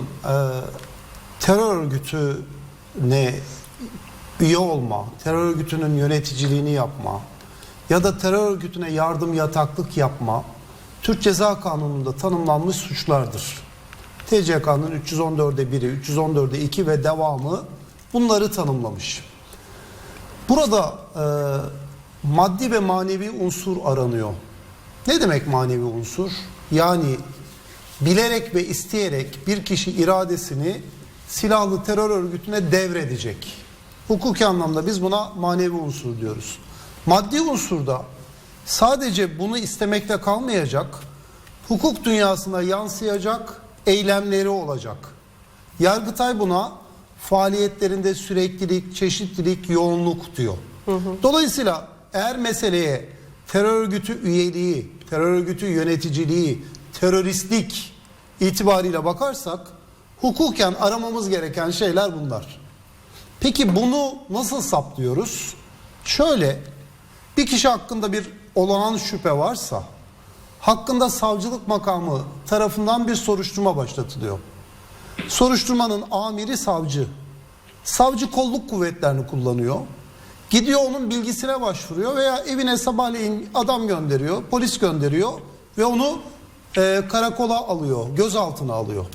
Bakın e, terör örgütüne üye olma, terör örgütünün yöneticiliğini yapma ya da terör örgütüne yardım yataklık yapma Türk Ceza Kanunu'nda tanımlanmış suçlardır. TCK'nın 314'e 1'i, 314'e 2 ve devamı bunları tanımlamış. Burada e, maddi ve manevi unsur aranıyor. Ne demek manevi unsur? Yani bilerek ve isteyerek bir kişi iradesini silahlı terör örgütüne devredecek. Hukuki anlamda biz buna manevi unsur diyoruz. Maddi unsurda sadece bunu istemekle kalmayacak, hukuk dünyasına yansıyacak eylemleri olacak. Yargıtay buna faaliyetlerinde süreklilik, çeşitlilik, yoğunluk diyor. Dolayısıyla eğer meseleye terör örgütü üyeliği, terör örgütü yöneticiliği, teröristlik itibariyle bakarsak hukuken aramamız gereken şeyler bunlar. Peki bunu nasıl saptıyoruz? Şöyle bir kişi hakkında bir olağan şüphe varsa hakkında savcılık makamı tarafından bir soruşturma başlatılıyor. Soruşturmanın amiri savcı. Savcı kolluk kuvvetlerini kullanıyor. Gidiyor onun bilgisine başvuruyor veya evine sabahleyin adam gönderiyor, polis gönderiyor ve onu e, karakola alıyor, gözaltına alıyor.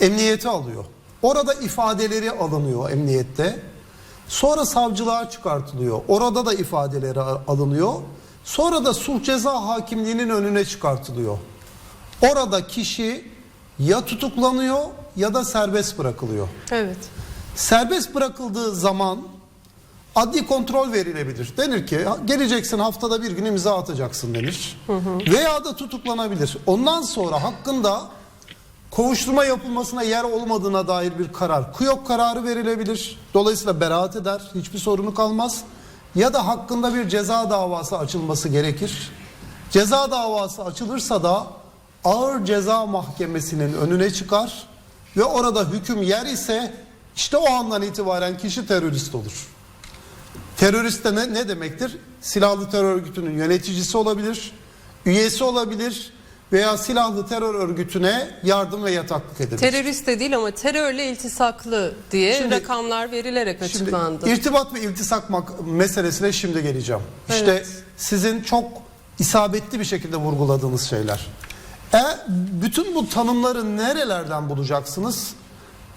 Emniyete alıyor. Orada ifadeleri alınıyor emniyette. Sonra savcılığa çıkartılıyor. Orada da ifadeleri alınıyor. Sonra da sulh ceza hakimliğinin önüne çıkartılıyor. Orada kişi ya tutuklanıyor ya da serbest bırakılıyor. Evet. Serbest bırakıldığı zaman adli kontrol verilebilir. Denir ki geleceksin haftada bir gün imza atacaksın denir. Veya da tutuklanabilir. Ondan sonra hakkında kovuşturma yapılmasına yer olmadığına dair bir karar. Kuyok kararı verilebilir. Dolayısıyla beraat eder. Hiçbir sorunu kalmaz. Ya da hakkında bir ceza davası açılması gerekir. Ceza davası açılırsa da ağır ceza mahkemesinin önüne çıkar ve orada hüküm yer ise işte o andan itibaren kişi terörist olur. Terörist de ne, ne demektir? Silahlı terör örgütünün yöneticisi olabilir, üyesi olabilir veya silahlı terör örgütüne yardım ve yataklık edilir. Terörist de değil ama terörle iltisaklı diye Şimdi- rakamlar verilerek Şimdi açıklandı. irtibat ve iltisak meselesine şimdi geleceğim. İşte Evet. sizin çok isabetli bir şekilde vurguladığınız şeyler. E, bütün bu tanımları nerelerden bulacaksınız?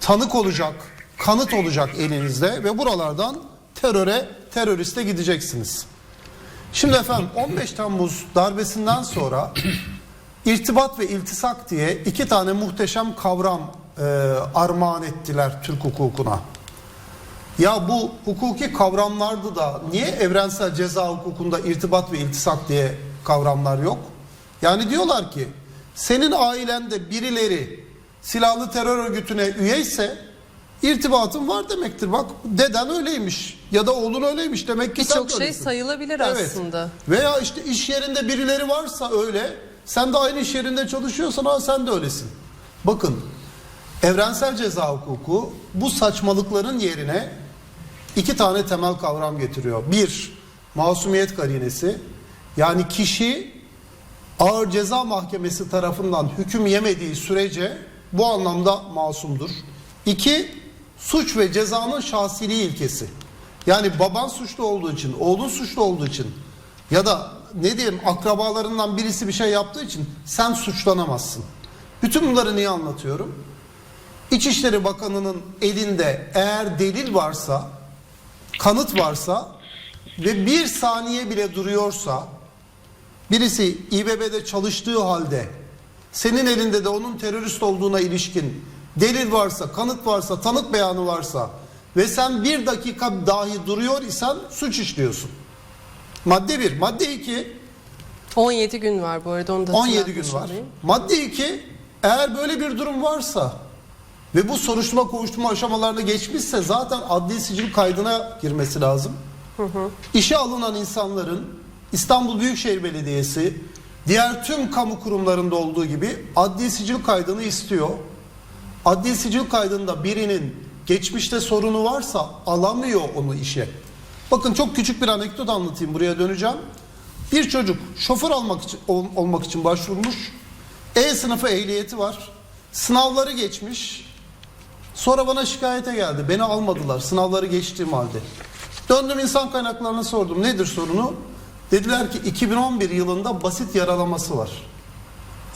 Tanık olacak, kanıt olacak elinizde ve buralardan teröre, teröriste gideceksiniz. Şimdi efendim 15 Temmuz darbesinden sonra irtibat ve iltisak diye iki tane muhteşem kavram e, armağan ettiler Türk hukukuna. Ya bu hukuki kavramlardı da niye evrensel ceza hukukunda irtibat ve iltisak diye kavramlar yok? Yani diyorlar ki senin ailende birileri silahlı terör örgütüne üyeyse irtibatın var demektir. Bak deden öyleymiş ya da oğlun öyleymiş demek ki Birçok de şey öylesin. sayılabilir Evet. aslında. Veya işte iş yerinde birileri varsa öyle sen de aynı iş yerinde çalışıyorsan ha sen de öylesin. Bakın evrensel ceza hukuku bu saçmalıkların yerine iki tane temel kavram getiriyor. Bir, masumiyet karinesi. Yani kişi ağır ceza mahkemesi tarafından hüküm yemediği sürece bu anlamda masumdur. İki, suç ve cezanın şahsiliği ilkesi. Yani baban suçlu olduğu için, oğlun suçlu olduğu için ya da ne diyelim akrabalarından birisi bir şey yaptığı için sen suçlanamazsın. Bütün bunları niye anlatıyorum? İçişleri Bakanı'nın elinde eğer delil varsa, kanıt varsa ve bir saniye bile duruyorsa birisi İBB'de çalıştığı halde senin elinde de onun terörist olduğuna ilişkin delil varsa, kanıt varsa, tanık beyanı varsa ve sen bir dakika dahi duruyor isen suç işliyorsun. Madde bir. Madde iki 17 gün var bu arada onu da 17 gün var. olayım. Madde 2 eğer böyle bir durum varsa ve bu soruşturma kovuşturma aşamalarına geçmişse zaten adli sicil kaydına girmesi lazım. İşe alınan insanların İstanbul Büyükşehir Belediyesi diğer tüm kamu kurumlarında olduğu gibi adli sicil kaydını istiyor. Adli sicil kaydında birinin geçmişte sorunu varsa alamıyor onu işe. Bakın çok küçük bir anekdot anlatayım buraya döneceğim. Bir çocuk şoför almak için ol- olmak için başvurmuş. E sınıfı ehliyeti var. Sınavları geçmiş. Sonra bana şikayete geldi. Beni almadılar sınavları geçtiğim halde. Döndüm insan kaynaklarına sordum. Nedir sorunu? Dediler ki 2011 yılında basit yaralaması var.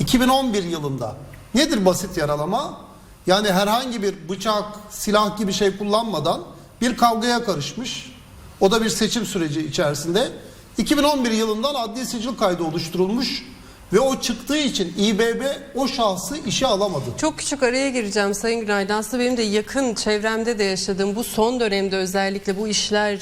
2011 yılında. Nedir basit yaralama? Yani herhangi bir bıçak, silah gibi şey kullanmadan bir kavgaya karışmış. O da bir seçim süreci içerisinde. 2011 yılından adli sicil kaydı oluşturulmuş ve o çıktığı için İBB o şahsı işe alamadı. Çok küçük araya gireceğim Sayın Günaydın. Aslında benim de yakın çevremde de yaşadığım bu son dönemde özellikle bu işler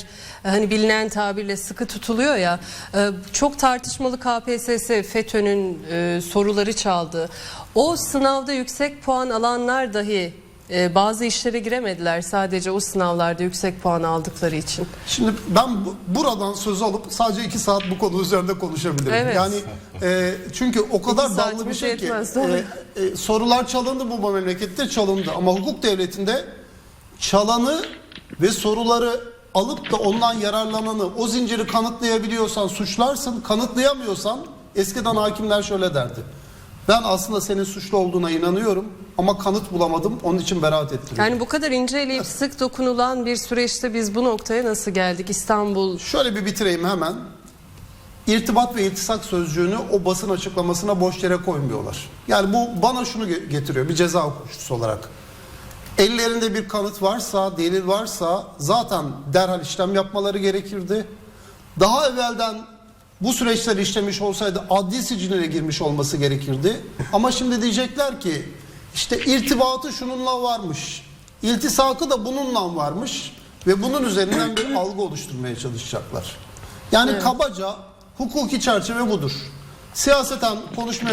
e, hani bilinen tabirle sıkı tutuluyor ya. e, Çok tartışmalı KPSS FETÖ'nün e, soruları çaldı. O sınavda yüksek puan alanlar dahi e, bazı işlere giremediler sadece o sınavlarda yüksek puan aldıkları için. Şimdi ben bu- buradan söz alıp sadece iki saat bu konu üzerinde konuşabilirim. Evet. Yani e, çünkü o kadar dallı bir şey ki e, e, sorular çalındı bu memlekette çalındı ama hukuk devletinde çalanı ve soruları alıp da ondan yararlananı o zinciri kanıtlayabiliyorsan suçlarsın kanıtlayamıyorsan eskiden hakimler şöyle derdi. Ben aslında senin suçlu olduğuna inanıyorum ama kanıt bulamadım onun için beraat ettiriyorum. Yani bu kadar inceleyip sık dokunulan bir süreçte biz bu noktaya nasıl geldik? İstanbul Şöyle bir bitireyim hemen. İrtibat ve iltisak sözcüğünü o basın açıklamasına boş yere koymuyorlar. Yani bu bana şunu ge- getiriyor bir ceza hukukçusu olarak. Ellerinde bir kanıt varsa, delil varsa zaten derhal işlem yapmaları gerekirdi. Daha evvelden bu süreçler işlemiş olsaydı adli siciline girmiş olması gerekirdi. Ama şimdi diyecekler ki işte irtibatı şununla varmış. İltisakı da bununla varmış ve bunun üzerinden bir algı oluşturmaya çalışacaklar. Yani kabaca hukuki çerçeve budur. Siyaseten konuşmaya